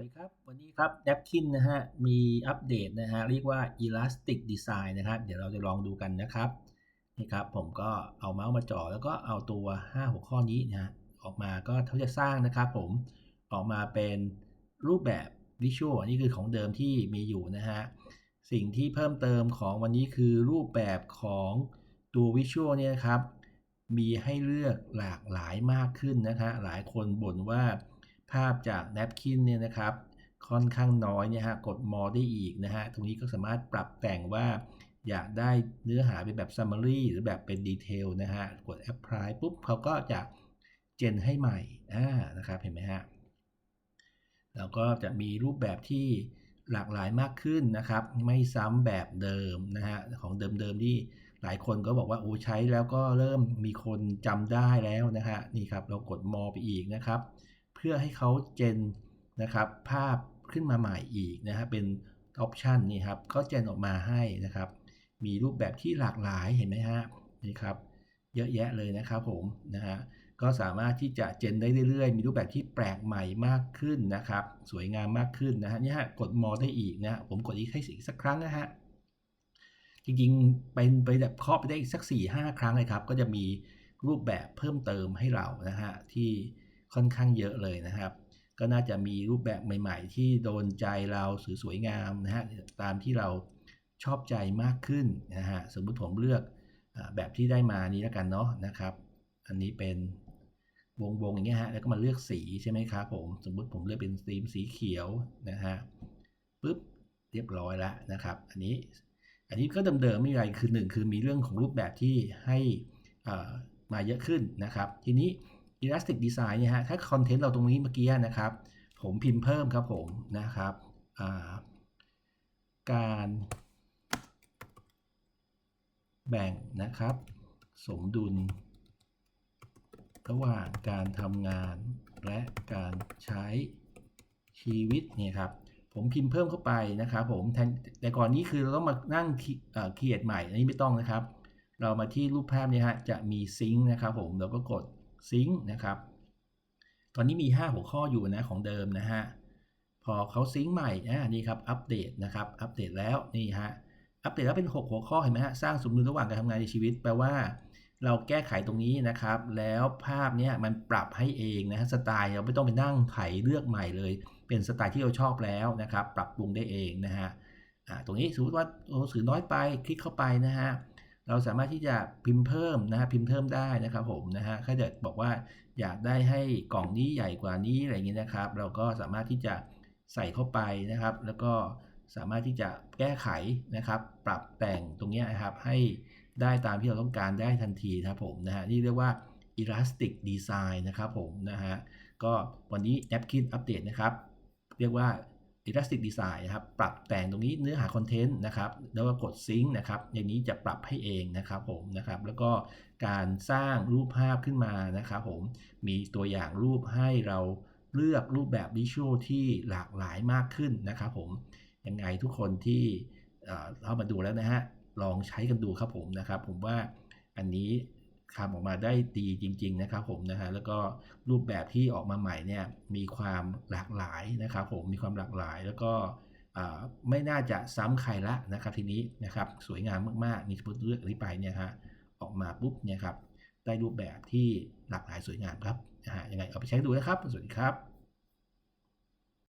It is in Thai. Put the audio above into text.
วัสดีครับ วันนี้ครับ Napkin นะฮะ มีอัปเดตนะฮะ เรียกว่า Elastic Design นะครับ เดี๋ยวเราจะลองดูกันนะครับ นี่ครับ ผมก็เอาเมาส์มาจ่อแล้วก็เอาตัว 5 หัวข้อนี้นะฮะออกมาก็เขาจะสร้างนะครับผม ออกมาเป็นรูปแบบวิชวลอันนี้คือของเดิมที่มีอยู่นะฮะ สิ่งที่เพิ่มเติมของวันนี้คือรูปแบบของตัววิชวลเนี่ยครับ มีให้เลือกหลากหลายมากขึ้นนะคะหลายคนบ่นว่า ภาพจากแนปคินเนี่ยนะครับค่อนข้างน้อยเนี่ยฮะกดมอได้อีกนะฮะตรงนี้ก็สามารถปรับแต่งว่า อยากได้เนื้อหาเป็นแบบ summary หรือแบบเป็นดีเทลนะฮะกด apply ปุ๊บเขาก็จะเจนให้ใหม่อ่านะครับเห็นไหมฮะแล้วก็จะมีรูปแบบที่หลากหลายมากขึ้นนะครับ ไม่ซ้ำแบบเดิมนะฮะของเดิมๆที่หลายคนก็บอกว่าโอ้ใช้แล้วก็เริ่มมีคนจำได้แล้วนะฮะนี่ครับเรากดมอไปอีกนะครับ พื่อให้เขาเจนนะครับภาพขึ้นมาใหม่อีกนะฮะเป็นออปชันนี่ครับก็เจนออกมาให้นะครับ มีรูปแบบที่หลากหลายเห็นไหมฮะนี่ครับเยอะแยะเลยนะครับผมนะฮะก็สามารถที่จะเจนได้เรื่อยๆ มีรูปแบบที่แปลกใหม่มากขึ้นนะครับ สวยงามมากขึ้นนะฮะนี่ฮะกดมอได้อีกนะผมกดอีกให้อีกสักครั้งนะฮะจริงๆเป็นไปแบบเคาะไปได้อีกสัก4ี่ห้าครั้งเลยครับ ก็จะมีรูปแบบเพิ่มเติมให้เรานะฮะที่ ค่อนข้างเยอะเลยนะครับ ก็น่าจะมีรูปแบบใหม่ ๆ ที่โดนใจเราสวยงามนะฮะตามที่เราชอบใจมากขึ้นนะฮะสมมุติผมเลือกแบบที่ได้มานี้แล้วกันเนาะนะครับ อันนี้เป็นวงวงอย่างเงี้ยฮะแล้วก็มาเลือกสีใช่ไหมครับผมสมมุติผมเลือกเป็นสีสีเขียวนะฮะปุ๊บเรียบร้อยแล้วนะครับ อันนี้อันนี้ก็เดิมๆไม่มีอะไรคือหนึ่งคือมีเรื่องของรูปแบบที่ให้มาเยอะขึ้นนะครับ ทีนี้ Elastic Design เนี่ยฮะถ้าคอนเทนต์เราตรงนี้เมื่อกี้นะครับ ผมพิมพ์เพิ่มครับผมนะครับการแบ่งนะครับ สมดุล ระหว่างการทำงานและการใช้ชีวิตเนี่ยครับผมพิมพ์เพิ่มเข้าไปนะครับผมแต่ก่อนนี้คือเราต้องมานั่งเขียนใหม่อันนี้ไม่ต้องนะครับ เรามาที่รูปภาพนี้ฮะจะมีซิงค์นะครับผมเราก็กด ซิงค์นะครับ ตอนนี้มี 5 หัวข้ออยู่นะของเดิมนะฮะ พอเขาซิงค์ใหม่นะนี่ครับ อัปเดตนะครับ อัปเดตแล้วนี่ฮะ อัปเดตแล้วเป็น 6 หัวข้อเห็นไหมฮะ สร้างสมดุลระหว่างการทำงานในชีวิต แปลว่า เราแก้ไขตรงนี้นะครับ แล้วภาพเนี้ยมันปรับให้เองนะฮะ สไตล์เราไม่ต้องไปนั่งไถเลือกใหม่เลย เป็นสไตล์ที่เราชอบแล้วนะครับ ปรับปรุงได้เองนะฮะ อ่า ตรงนี้สมมติว่าโอ้สื่อน้อยไป คลิกเข้าไปนะฮะ เราสามารถที่จะพิมพ์เพิ่มนะฮะพิมพ์เพิ่มได้นะครับผมนะฮะถ้าเกิดบอกว่าอยากได้ให้กล่องนี้ใหญ่กว่านี้อะไรอย่างนี้นะครับ เราก็สามารถที่จะใส่เข้าไปนะครับ แล้วก็สามารถที่จะแก้ไขนะครับ ปรับแต่งตรงนี้นะครับ ให้ได้ตามที่เราต้องการได้ทันทีนะครับผมนะฮะนี่เรียกว่า Elastic Design นะครับผมนะฮะก็วันนี้ Napkin อัปเดตนะครับ เรียกว่า Elastic Design นะครับ ปรับแต่งตรงนี้เนื้อหาคอนเทนต์นะครับ แล้วก็กดซิงค์นะครับอย่างนี้จะปรับให้เองนะครับผมนะครับ แล้วก็การสร้างรูปภาพขึ้นมานะครับผม มีตัวอย่างรูปให้เราเลือกรูปแบบวิชวลที่หลากหลายมากขึ้นนะครับผม ยังไงทุกคนที่เข้ามาดูแล้วนะฮะ ลองใช้กันดูครับผมนะครับ ผมว่าอันนี้ ทำออกมาได้ดีจริง ๆ นะครับผมนะฮะแล้วก็รูปแบบที่ออกมาใหม่เนี่ยมีความหลากหลายนะครับผมมีความหลากหลายแล้วก็ไม่น่าจะซ้ำใครละนะครับทีนี้นะครับสวยงามมากๆนี่สมมติเลือกนี้ไปเนี่ยฮะออกมาปุ๊บเนี่ยครับได้รูปแบบที่หลากหลายสวยงามครับนะฮะยังไงเอาไปใช้ดูนะครับ สวัสดีครับ